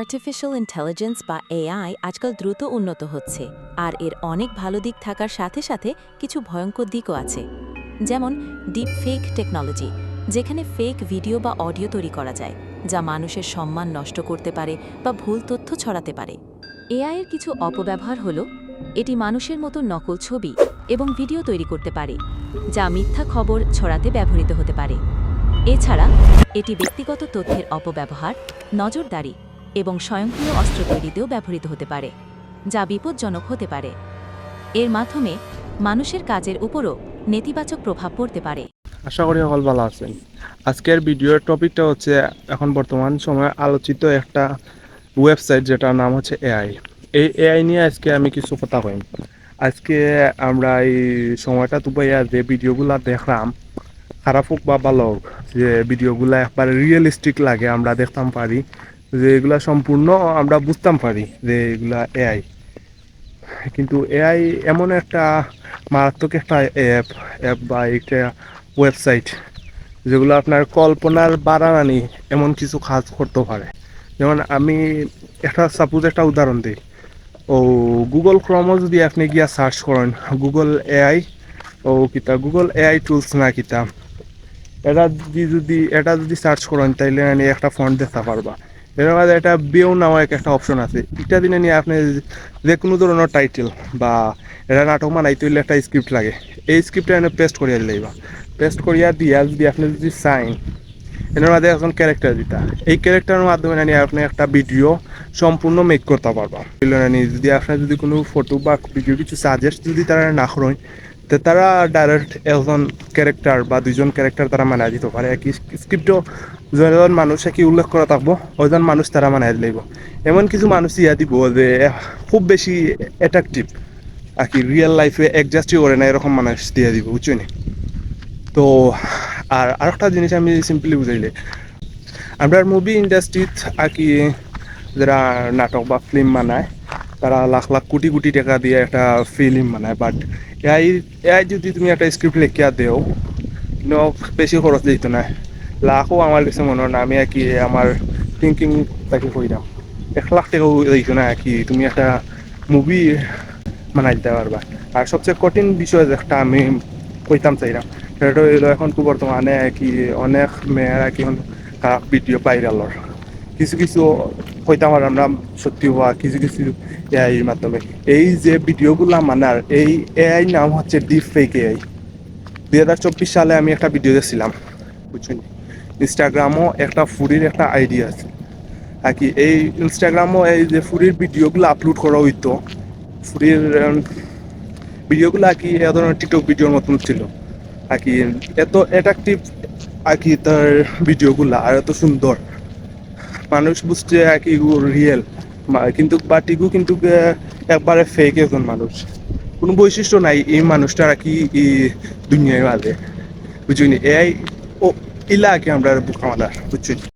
Artificial intelligence বা AI আজকাল দ্রুত উন্নত হচ্ছে, আর এর অনেক ভালো দিক থাকার সাথে সাথে কিছু ভয়ঙ্কর দিকও আছে। যেমন ডিপ ফেক টেকনোলজি যেখানে ফেক ভিডিও বা অডিও তৈরি করা যায়, যা মানুষের সম্মান নষ্ট করতে পারে বা ভুল তথ্য ছড়াতে পারে। এআই এর কিছু অপব্যবহার হল, এটি মানুষের মতো নকল ছবি এবং ভিডিও তৈরি করতে পারে, যা মিথ্যা খবর ছড়াতে ব্যবহৃত হতে পারে। এছাড়া, এটি ব্যক্তিগত তথ্যের অপব্যবহার, নজরদারি এবং স্বয়ংক্রিয় অস্ত্র তৈরিতেও ব্যবহৃত হতে পারে, যা বিপজ্জনক হতে পারে। এর মাধ্যমে মানুষের কাজের উপরও নেতিবাচক প্রভাব পড়তে পারে। আশা করি সকল ভালো আছেন। আজকের ভিডিওর টপিকটা হচ্ছে এখন বর্তমান সময়ে আলোচিত একটা ওয়েবসাইট যেটার নাম হচ্ছে এআই। এই এআই নিয়ে আজকে আমি কিছু কথা কইম। আজকে আমরা এই সময়টা তুবাইয়া যে ভিডিওগুলো দেখলাম, খারাপ হোক বা ভালো হোক, যে ভিডিওগুলা একবার রিয়েলিস্টিক লাগে, আমরা দেখতাম পারি। যে এগুলা সম্পূর্ণ আমরা বুঝতাম পারি যে এগুলা এআই কিন্তু এআই এমন একটা মারাত্মক একটা অ্যাপ অ্যাপ বা একটা ওয়েবসাইট যেগুলো আপনার কল্পনার বাড়ানি এমন কিছু কাজ করতে পারে। যেমন আমি একটা সাপোজ একটা উদাহরণ দিই। ও গুগল ক্রমও যদি আপনি গিয়া সার্চ করেন গুগল এআই ও কিতা গুগল এআই টুলস না কিতা, এটা যদি যদি, এটা যদি সার্চ করেন তাইলে আমি একটা ফন্ট দেখতে পারবা। এর মাঝে একটা বেও নামক একটা অপশন আছে। এটা দিনে নিয়ে আপনি যে কোনো ধরনের টাইটেল বা এটা নাটক বানাইতে হইলে একটা স্ক্রিপ্ট লাগে। এই স্ক্রিপ্টটা এনে পেস্ট করিয়া দিলেইবা পেস্ট করিয়া দিয়া যদি আপনি যদি সাইন এর মাঝে এখন ক্যারেক্টার দিতা এই ক্যারেক্টারের মাধ্যমে নিয়ে আপনি একটা ভিডিও সম্পূর্ণ মেক করতে পারবা। নানি যদি আপনার যদি কোনো ফটো বা ভিডিও কিছু সাজেস্ট যদি তারা না করেন তো তারা ডাইরেক্ট একজন ক্যারেক্টার বা দুইজন ক্যারেক্টার তারা মানায় দিতে। পারে একই স্ক্রিপ্টও যজন মানুষ একই উল্লেখ করা থাকব ওইজন মানুষ তারা মানায় দিলেইব এমন কিছু মানুষ ইয়া দিব যে খুব বেশি অ্যাট্রাকটিভ আর কি রিয়েল লাইফে অ্যাডজাস্টই করে না, এরকম মানুষ দিয়ে দিব, বুঝছ নি? তো আর আরেকটা জিনিস আমি সিম্পলি বুঝাইলে, আমরা মুভি ইন্ডাস্ট্রিত আর কি যারা নাটক বা ফিল্ম বানায় তারা লাখ লাখ কোটি কোটি টাকা দিয়ে একটা ফিল্ম বানায় বাট এআই এআই যদি তুমি একটা স্ক্রিপ্ট লিখিয়া দেও, কিন্তু বেশি খরচ দিত না। লাখও আমার কাছে মনে হয় না, আমি আর কি আমার থিঙ্কিং তাকে কইলাম এক লাখ টাকাও দিত না কি তুমি একটা মুভি বানাই দিতে পারবা। আর সবচেয়ে কঠিন বিষয় একটা আমি কইতাম চাইলাম সেটা হইল এখন তো বর্তমানে কি অনেক মেয়েরা কি খারাপ ভিডিও ভাইরালর কিছু কিছু কইতাম আর আমরা সত্যি হওয়া কিছু কিছু এআই এর মাধ্যমে। এই যে ভিডিওগুলো মানার এই এআই নাম হচ্ছে ডিপ ফেক এআই দুই হাজার চব্বিশ সালে আমি একটা ভিডিও দেখছিলাম, বুঝছেন? ইনস্টাগ্রামও একটা ফুরির একটা আইডিয়া আছে। আর কি, এই ইনস্টাগ্রামও এই যে ফুরির ভিডিওগুলো আপলোড করা হইতো। ফুরির ভিডিওগুলো আর কি এ ধরনের টিকটক ভিডিওর মতন ছিল। আর কি, এত অ্যাট্রাকটিভ আর কি তার ভিডিওগুলো, আর এত সুন্দর। মানুষ বুঝছে এক কি রিয়েল কিন্তু বাট ইগু কিন্তু একবারে ফেক একজন মানুষ। কোনো বৈশিষ্ট্য নাই এই মানুষটার কি দুনিয়ায় বাজে বুঝুনি এআই ও ইলা আর কি আমরা বুকামালা বুঝছি